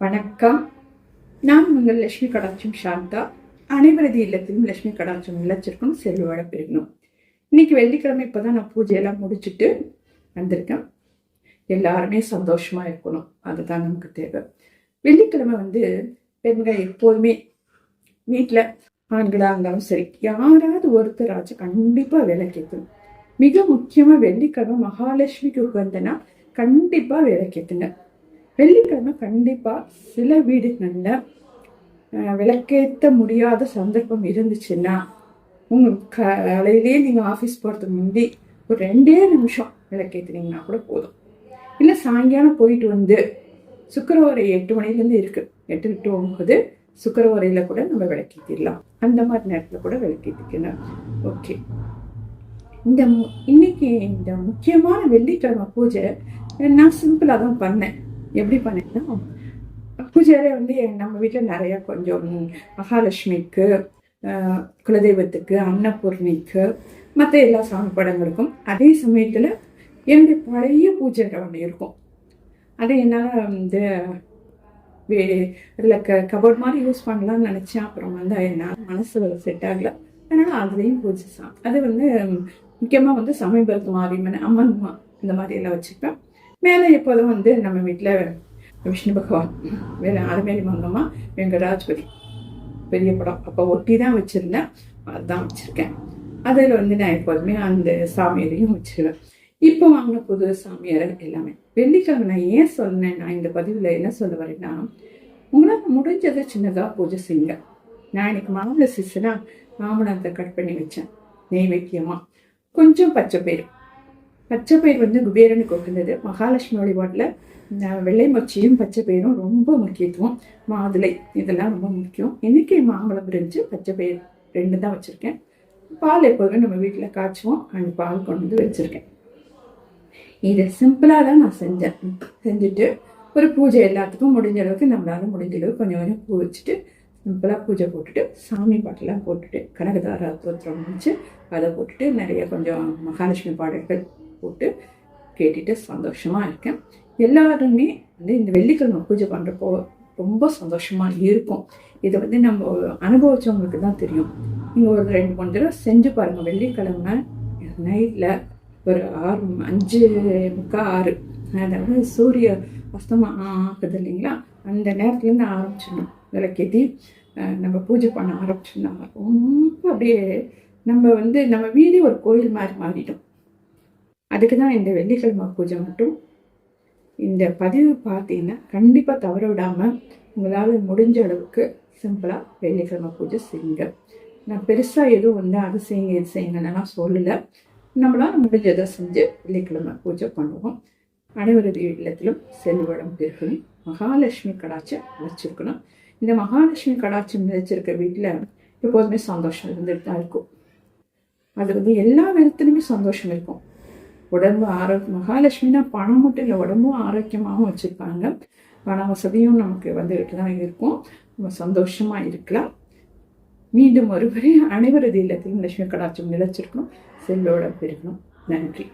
வணக்கம். நான் உங்கள் லட்சுமி கடாட்சம் சாந்தா. அனைவரது இல்லத்திலும் லட்சுமி கடாட்சம் நிலச்சிருக்கணும் செல்வழ பெருகணும் இன்னைக்கு வெள்ளிக்கிழமை இப்போ தான் நான் பூஜையெல்லாம் முடிச்சுட்டு வந்திருக்கேன். எல்லாருமே சந்தோஷமா இருக்கணும். அதுதான் நமக்கு தேவை. வெள்ளிக்கிழமை வந்து பெண்கள் எப்போதுமே வீட்டில் ஆண்களாக இருந்தாலும் சரி யாராவது ஒருத்தராச்சும் கண்டிப்பாக வேலை மிக முக்கியமாக வெள்ளிக்கிழமை மகாலட்சுமிக்கு உகந்தனா கண்டிப்பாக வேலை வெள்ளிக்கிழமை கண்டிப்பாக சில வீடுகளில் விளக்கேற்ற முடியாத சந்தர்ப்பம் இருந்துச்சுன்னா உங்கள் காலையிலேயே நீங்கள் ஆஃபீஸ் போகிறதுக்கு முந்தி ஒரு ரெண்டே நிமிஷம் விளக்கேற்றுனீங்கன்னா கூட போதும். இல்லை சாயங்காலம் போயிட்டு வந்து சுக்கரவரை எட்டு மணிலேருந்து இருக்குது எட்டு டு ஒன்பது சுக்கரவரையில் கூட நம்ம விளக்கேற்றிடலாம் அந்த மாதிரி நேரத்தில் கூட விளக்கேற்றிக்கணும் ஓகே. இந்த மு- இன்னைக்கு இந்த முக்கியமான வெள்ளிக்கிழமை பூஜை நான் சிம்பிளாக தான் பண்ணேன். எப்படி பண்ணேன்னா பூஜையில வந்து நம்ம வீட்டில் நிறைய கொஞ்சம் மகாலட்சுமிக்கு குலதெய்வத்துக்கு அன்னபூர்ணிக்கு மற்ற எல்லா சாமி படங்களுக்கும் அதே சமயத்தில் என்னுடைய பழைய பூஜைகள் ஒன்று இருக்கும். அதை என்னால் வந்து இதில் க கபோர்ட் மாதிரி யூஸ் பண்ணலாம்னு நினச்சேன். அப்புறம் வந்து என்னால் மனசு செட் ஆகலை. அதனால் அதுலேயும் பூஜை சா அது வந்து முக்கியமாக வந்து சமயபுரத்து மாரியம்மன் அம்மன் இந்த மாதிரி எல்லாம் வச்சுப்பேன் மேலே எப்போதும் வந்து நம்ம வீட்டில் விஷ்ணு பகவான் வேற ஆறுமேலி மங்கம்மா வெங்கடாஜ்பதி பெரிய படம். அப்போ ஒட்டி தான் வச்சுருந்தேன். அதுதான் வச்சுருக்கேன். அதில் வந்து நான் எப்போதுமே அந்த சாமியாரையும் வச்சிருவேன் இப்போ வாங்கின புது சாமியார் எல்லாமே. வெள்ளிக்கிழமை நான் ஏன் சொன்னேன் நான் இந்த பதிவில் என்ன சொல்ல வரேன்னா உங்களால் முடிஞ்சதை சின்னதாக பூஜை செய்யுங்க. நான் இன்னைக்கு மாமலை சீசனா மாமலத்தை கட் பண்ணி வச்சேன். நெய்வேத்தியமாக கொஞ்சம் பச்சை பயிர் பச்சை பயிர் வந்து குபேரனுக்கு உகந்தது மகாலட்சுமி வழிபாட்டில் வெள்ளை மொச்சியும் பச்சை பயிரும் ரொம்ப முக்கியத்துவம். மாதுளை இதெல்லாம் ரொம்ப முக்கியம். இன்றைக்கி மாம்பழம் பிரிஞ்சு பச்சை பயிர் ரெண்டு தான் வச்சுருக்கேன். பால் எப்போதுமே நம்ம வீட்டில் காய்ச்சுவோம். அந்த பால் கொண்டு வந்து வச்சுருக்கேன். இதை சிம்பிளாக தான் நான் செஞ்சேன். செஞ்சுட்டு ஒரு பூஜை எல்லாத்துக்கும் முடிஞ்ச அளவுக்கு நம்மளால் முடிஞ்ச அளவுக்கு கொஞ்சம் கொஞ்சம் பூ வச்சுட்டு சிம்பிளாக பூஜை போட்டுட்டு சாமி பாட்டெல்லாம் போட்டுட்டு கனகதாரா தோத்திரம் முடிச்சு அதை போட்டுட்டு நிறைய கொஞ்சம் மகாலட்சுமி பாடல்கள் போட்டு கேட்டுட்டு சந்தோஷமாக இருக்கேன். எல்லாருமே வந்து இந்த வெள்ளிக்கிழமை பூஜை பண்ணுறப்போ ரொம்ப சந்தோஷமாக இருக்கும். இதை வந்து நம்ம அனுபவிச்சவங்களுக்கு தான் தெரியும். நீங்கள் ஒரு ரெண்டு மூணு தடவை செஞ்சு பாருங்கள் வெள்ளிக்கிழமை நைட்டில் ஒரு ஆறு அஞ்சு முக்கா ஆறு. அதாவது சூரிய அஸ்தமம் ஆகுது இல்லைங்களா? அந்த நேரத்துலேருந்து ஆரம்பிச்சிடணும். விளக்கேற்றி நம்ம பூஜை பண்ண ஆரம்பிச்சோம்னா ரொம்ப அப்படியே நம்ம வந்து நம்ம வீடே ஒரு கோயில் மாதிரி மாறிடும் அதுக்கு தான் இந்த வெள்ளிக்கிழமை பூஜை மட்டும். இந்த பதிவு பார்த்தீங்கன்னா கண்டிப்பாக தவற விடாமல் உங்களால் முடிஞ்ச அளவுக்கு சிம்பிளாக வெள்ளிக்கிழமை பூஜை செய்யுங்க. நான் பெருசாக எதுவும் வந்து அது செய்யுங்க இது செய்யுங்கன்னெல்லாம் சொல்லலை. நம்மளால் முடிஞ்சதை செஞ்சு வெள்ளிக்கிழமை பூஜை பண்ணுவோம். அனைவரது இல்லத்திலும் செல்வடம் பெருகணும் மகாலட்சுமி கடாட்சம் வச்சிருக்கணும். இந்த மகாலட்சுமி கடாட்சம் நிலைச்சிருக்க வீட்டில் எப்போதுமே சந்தோஷம் இருந்துட்டு தான் இருக்கும். அது வந்து எல்லா விதத்துலையுமே சந்தோஷம் இருக்கும். உடம்பு ஆரோக்கியம் மகாலட்சுமினா பணம் மட்டும் இல்லை உடம்பும் ஆரோக்கியமாகவும் வச்சுருப்பாங்க பண வசதியும் நமக்கு வந்துக்கிட்டு தான் இருக்கும். நம்ம சந்தோஷமாக இருக்கலாம். மீண்டும் ஒருவரை அனைவரது இல்லத்திலும் லட்சுமி கடாட்சம் நிலச்சிருக்கணும். செல்லோட பெருகணும் நன்றி.